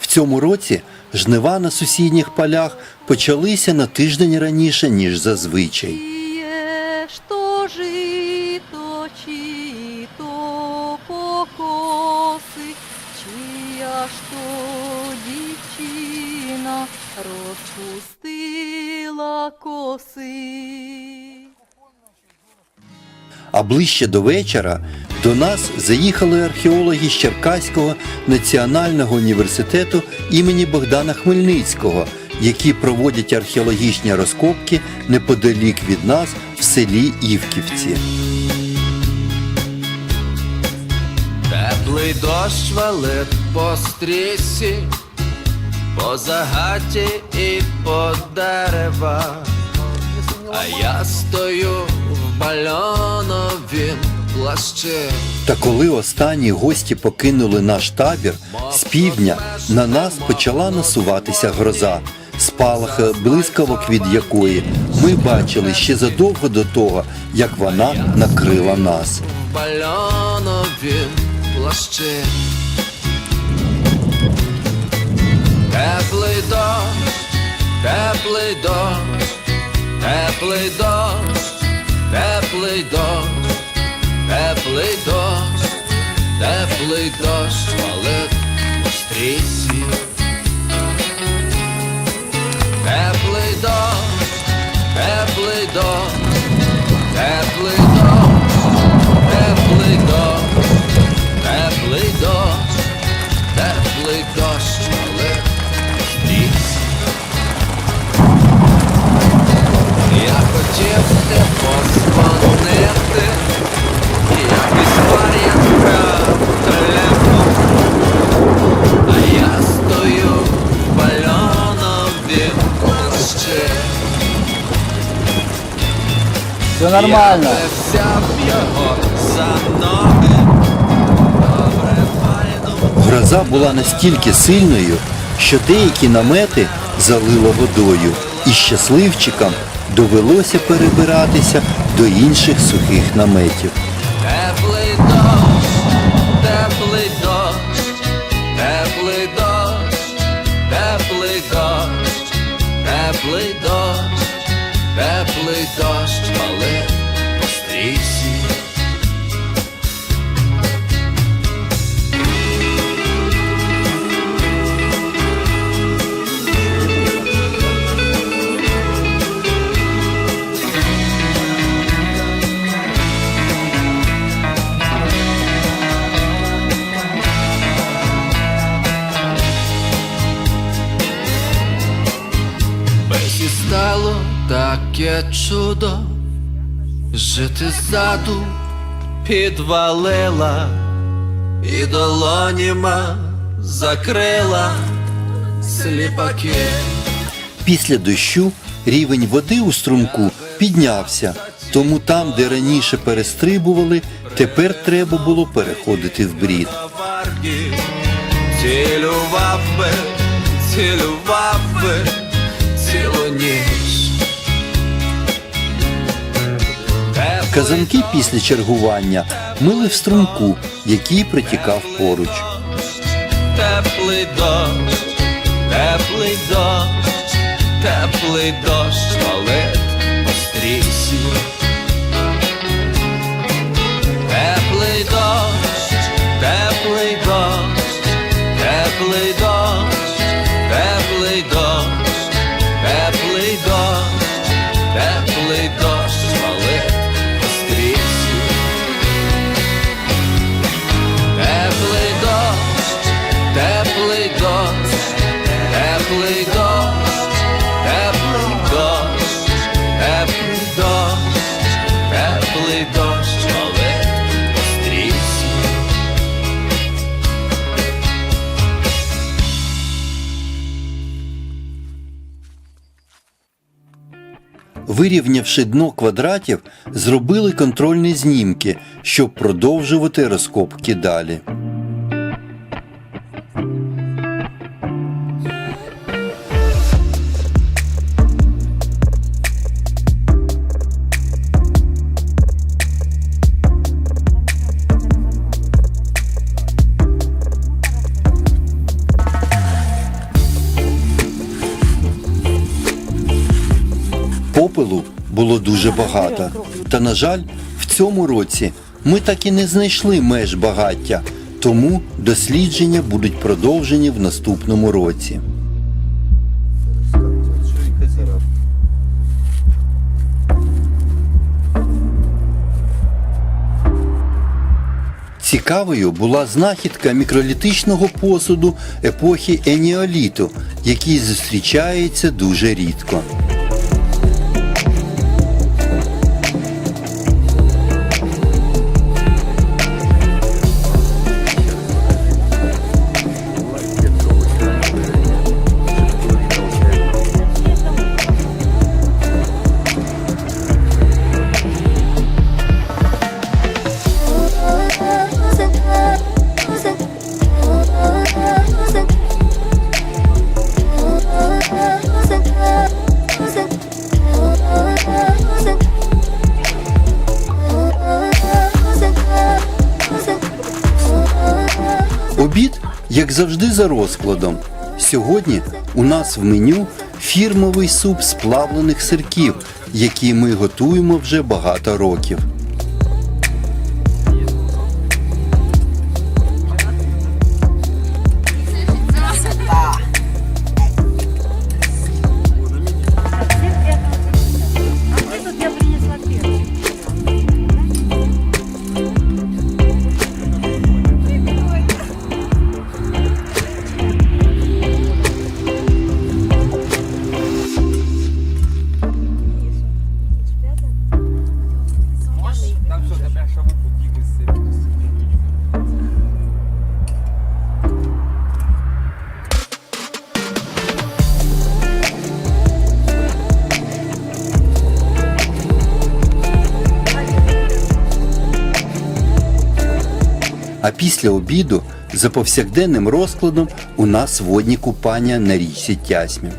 В цьому році жнива на сусідніх полях почалися на тиждень раніше, ніж зазвичай. Чиє ж А ближче до вечора до нас заїхали археологи з Черкаського національного університету імені Богдана Хмельницького, які проводять археологічні розкопки неподалік від нас в селі Івківці. Теплий дощ валить по стрісі, по загаті і по деревах. А я стою в плащі. Та коли останні гості покинули наш табір, з півдня на нас почала насуватися гроза, спалахи блискавок від якої ми бачили ще задовго до того, як вона накрила нас. в бальоновім плащі. Теплий дощ, теплий дощ, теплий дощ, теплий дощ, теплий дощ, теплий дощ валить по хотів позвонити, як історія телефон, а я стою в бальоновім плащі. Все нормально. Я взяв його за ноги. Гроза була настільки сильною, що деякі намети залило водою, і щасливчикам довелося перебиратися до інших сухих наметів. Теплий дощ, теплий дощ, теплий дощ, теплий дощ, теплий дощ, теплий дощ, таке чудо, жити ззаду підвалила і долоніма закрила сліпаки. Після дощу рівень води у струмку піднявся, тому там, де раніше перестрибували, тепер треба було переходити в брід. Цілював би, цілював би Казанки після чергування мили в струмку, який притікав поруч. Теплий дощ, теплий дощ, теплий дощ але по стрісі. Вирівнявши дно квадратів, зробили контрольні знімки, щоб продовжувати розкопки далі. Дуже багато. Та, на жаль, в цьому році ми так і не знайшли меж багаття, тому дослідження будуть продовжені в наступному році. Цікавою була знахідка мікролітичного посуду епохи Еніоліту, який зустрічається дуже рідко. Завжди, за розкладом. Сьогодні у нас в меню фірмовий суп з плавлених сирків, який ми готуємо вже багато років. Тебе шаву подібний. А після обіду за повсякденним розкладом у нас водні купання на річці Тясмів.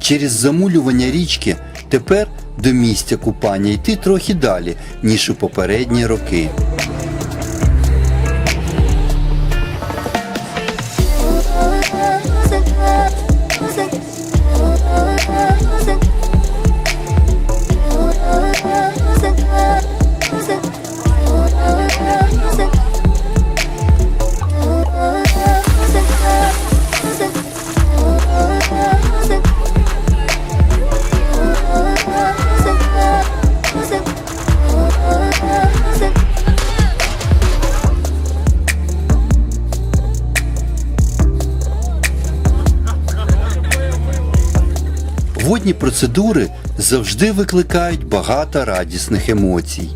Через замулювання річки тепер до місця купання йти трохи далі, ніж у попередні роки. Водні процедури завжди викликають багато радісних емоцій.